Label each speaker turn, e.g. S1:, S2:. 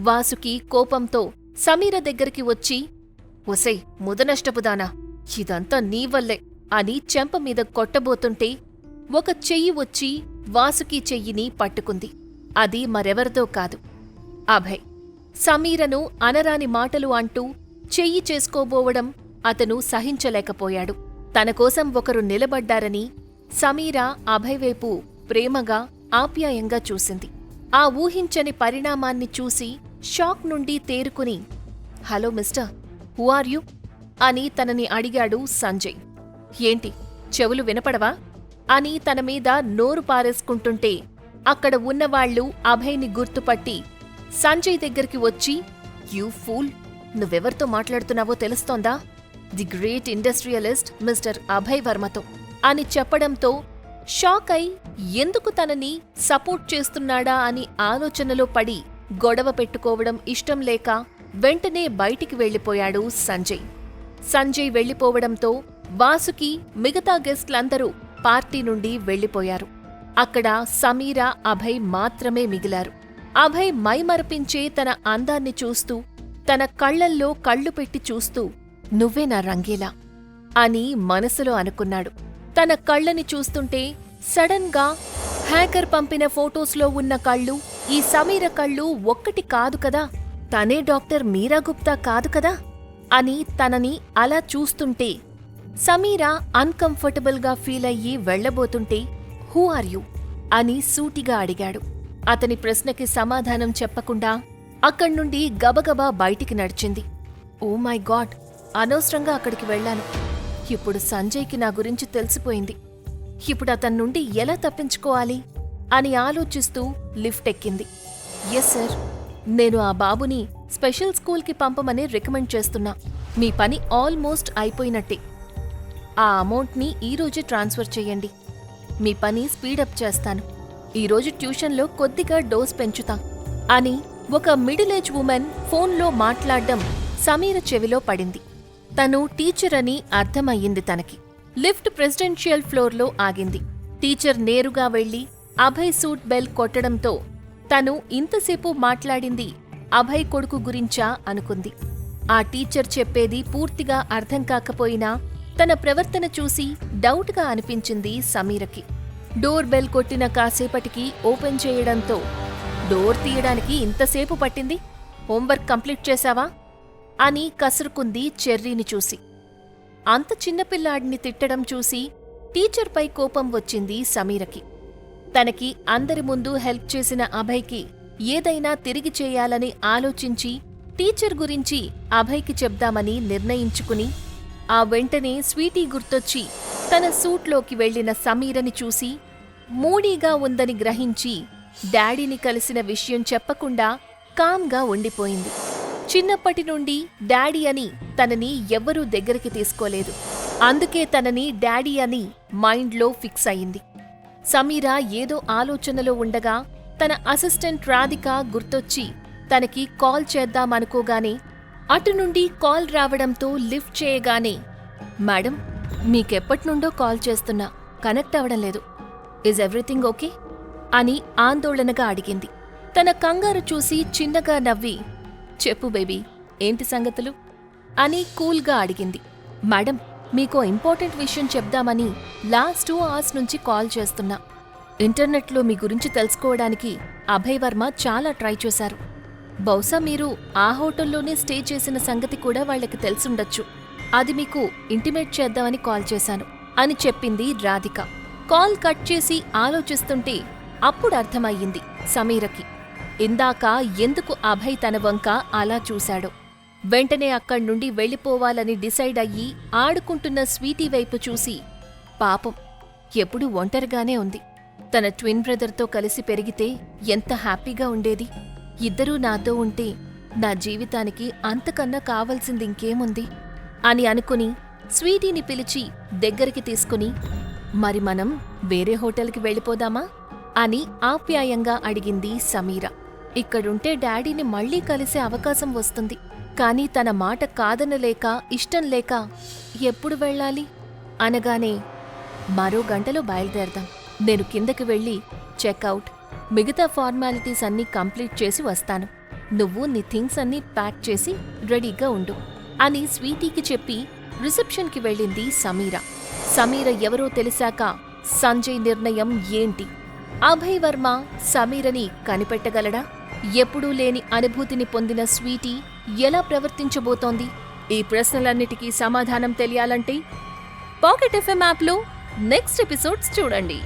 S1: వాసుకి కోపంతో సమీర దగ్గరికి వచ్చి ఒసై ముదనష్టపుదానా ఇదంతా నీవల్లే అని చెంప మీద కొట్టబోతుంటే ఒక చెయ్యి వచ్చి వాసుకి చెయ్యిని పట్టుకుంది. అది మరెవరిదో కాదు. అభయ్ సమీరను అనరాని మాటలు అంటూ చెయ్యి చేసుకోబోవడం అతను సహించలేకపోయాడు. తనకోసం ఒకరు నిలబడ్డారని సమీర అభయ్ వైపు ప్రేమగా ఆప్యాయంగా చూసింది. ఆ ఊహించని పరిణామాన్ని చూసి షాక్ నుండి తేరుకుని hello mister who are you? అని తనని అడిగాడు సంజయ్. ఏంటి చెవులు వినపడవా? అని తన మీద నోరు పారేసుకుంటుంటే అక్కడ ఉన్నవాళ్ళు అభయ్ని గుర్తుపట్టి సంజయ్ దగ్గరికి వచ్చి యూ ఫూల్ నువ్వెవరితో మాట్లాడుతున్నావో తెలుస్తోందా? The great industrialist mister Abhay వర్మతో. అని చెప్పడంతో షాక్ అయి ఎందుకు తనని సపోర్ట్ చేస్తున్నాడా? అని ఆలోచనలో పడి గొడవ పెట్టుకోవడం ఇష్టం లేక వెంటనే బయటికి వెళ్ళిపోయాడు సంజయ్. సంజయ్ వెళ్ళిపోవడంతో వాసుకి మిగతా గెస్ట్లందరూ పార్టీ నుండి వెళ్ళిపోయారు. అక్కడ సమీర అభయ్ మాత్రమే మిగిలారు. అభయ్ మైమరపించే తన అందాన్ని చూస్తూ తన కళ్ళల్లో కళ్ళు పెట్టి చూస్తూ నువ్వే నా రంగేలా అని మనసులో అనుకున్నాడు. తన కళ్ళని చూస్తుంటే సడన్గా హ్యాకర్ పంపిన ఫోటోస్లో ఉన్న కళ్ళు ఈ సమీర కళ్ళు ఒక్కటి కాదు కదా. తనే డాక్టర్ మీరా గుప్తా కాదు కదా? అని తనని అలా చూస్తుంటే సమీరా అన్కంఫర్టబుల్గా ఫీల్ అయ్యి వెళ్ళబోతుంటే హూ ఆర్ యు అని సూటిగా అడిగాడు. అతని ప్రశ్నకి సమాధానం చెప్పకుండా అక్కడ్నుండి గబగబా బయటికి నడిచింది. ఓ మై గాడ్ అనవసరంగా అక్కడికి వెళ్ళాను. ఇప్పుడు సంజయ్కి నా గురించి తెలిసిపోయింది. ఇప్పుడు అతని నుండి ఎలా తప్పించుకోవాలి? అని ఆలోచిస్తూ లిఫ్ట్ ఎక్కింది. ఎస్ సార్ నేను ఆ బాబుని స్పెషల్ స్కూల్కి పంపమని రికమెండ్ చేస్తున్నా. మీ పని ఆల్మోస్ట్ అయిపోయినట్టే. ఆ అమౌంట్ని ఈరోజే ట్రాన్స్ఫర్ చేయండి. మీ పని స్పీడప్ చేస్తాను. ఈరోజు ట్యూషన్లో కొద్దిగా డోస్ పెంచుతా అని ఒక మిడిల్ ఏజ్ ఉమెన్ ఫోన్లో మాట్లాడడం సమీర చెవిలో పడింది. తను టీచర్ అని అర్థమయ్యింది తనకి. లిఫ్ట్ ప్రెసిడెన్షియల్ ఫ్లోర్లో ఆగింది. టీచర్ నేరుగా వెళ్ళి అభయ్ సూట్ బెల్ కొట్టడంతో తను ఇంతసేపు మాట్లాడింది అభయ్ కొడుకు గురించా అనుకుంది. ఆ టీచర్ చెప్పేది పూర్తిగా అర్థం కాకపోయినా తన ప్రవర్తన చూసి డౌట్గా అనిపించింది సమీరకి. డోర్ బెల్ కొట్టిన కాసేపటికి ఓపెన్ చేయడంతో డోర్ తీయడానికి ఇంతసేపు పట్టింది? హోంవర్క్ కంప్లీట్ చేశావా? అని కసురుకుంది చెర్రీని చూసి. అంత చిన్నపిల్లాడిని తిట్టడం చూసి టీచర్పై కోపం వచ్చింది సమీరకి. తనకి అందరి ముందు హెల్ప్ చేసిన అభయ్కి ఏదైనా తిరిగి చేయాలని ఆలోచించి టీచర్ గురించి అభయ్కి చెప్దామని నిర్ణయించుకుని ఆ వెంటనే స్వీటీ గుర్తొచ్చి తన సూట్లోకి వెళ్ళిన సమీరని చూసి మూడీగా ఉందని గ్రహించి డాడీని కలిసిన విషయం చెప్పకుండా కామ్గా ఉండిపోయింది. చిన్నప్పటి నుండి డాడీ అని తనని ఎవ్వరూ దగ్గరికి తీసుకోలేదు. అందుకే తనని డాడీ అని మైండ్లో ఫిక్స్ అయింది. సమీర ఏదో ఆలోచనలో ఉండగా తన అసిస్టెంట్ రాధిక గుర్తొచ్చి తనకి కాల్ చేద్దామనుకోగానే అటు నుండి కాల్ రావడంతో లిఫ్ట్ చేయగానే మేడం మీకెప్పటినుండో కాల్ చేస్తున్నా కనెక్ట్ అవ్వడం లేదు. ఇస్ ఎవ్రీథింగ్ ఓకే అని ఆందోళనగా అడిగింది. తన కంగారు చూసి చిన్నగా నవ్వి చెప్పు బేబీ ఏంటి సంగతులు? అని కూల్గా అడిగింది. మేడం మీకో ఇంపార్టెంట్ విషయం చెప్దామని లాస్ట్ టూ అవర్స్ నుంచి కాల్ చేస్తున్నా. ఇంటర్నెట్లో మీ గురించి తెలుసుకోవడానికి అభయ్ వర్మ చాలా ట్రై చేశారు. బహుశా మీరు ఆ హోటల్లోనే స్టే చేసిన సంగతి కూడా వాళ్ళకి తెలుసుండొచ్చు. అది మీకు ఇంటిమేట్ చేద్దామని కాల్ చేశాను అని చెప్పింది రాధిక. కాల్ కట్ చేసి ఆలోచిస్తుంటే అప్పుడు అర్థమయ్యింది సమీరకి. ఇందాక ఎందుకు అభయ్ తన వంక అలా చూశాడో? వెంటనే అక్కడ్నుండి వెళ్ళిపోవాలని డిసైడ్ అయ్యి ఆడుకుంటున్న స్వీటీ వైపు చూసి పాపం ఎప్పుడూ ఒంటరిగానే ఉంది. తన ట్విన్ బ్రదర్తో కలిసి పెరిగితే ఎంత హ్యాపీగా ఉండేది. ఇద్దరూ నాతో ఉంటే నా జీవితానికి అంతకన్నా కావలసింది ఇంకేముంది? అని అనుకుని స్వీటీని పిలిచి దగ్గరికి తీసుకుని మరి మనం వేరే హోటల్కి వెళ్ళిపోదామా? అని ఆప్యాయంగా అడిగింది సమీర. ఇక్కడుంటే డాడీని మళ్ళీ కలిసే అవకాశం వస్తుంది. కానీ తన మాట కాదనలేక ఇష్టం లేక ఎప్పుడు వెళ్ళాలి? అనగానే మరో గంటలో బయలుదేరదాం. నేను కిందకి వెళ్ళి చెక్అవుట్ మిగతా ఫార్మాలిటీస్ అన్నీ కంప్లీట్ చేసి వస్తాను. నువ్వు నీ థింగ్స్ అన్నీ ప్యాక్ చేసి రెడీగా ఉండు అని స్వీటీకి చెప్పి రిసెప్షన్కి వెళ్ళింది సమీర. సమీర ఎవరో తెలిసాక సంజయ్ నిర్ణయం ఏంటి? అభయ్ వర్మ సమీరని కనిపెట్టగలడా? ఎప్పుడూ లేని అనుభూతిని పొందిన స్వీటీ ఎలా ప్రవర్తించబోతోంది? ఈ ప్రశ్నలన్నిటికీ సమాధానం తెలియాలంటే పాకెట్ ఎఫ్ఎం యాప్లో నెక్స్ట్ ఎపిసోడ్స్ చూడండి.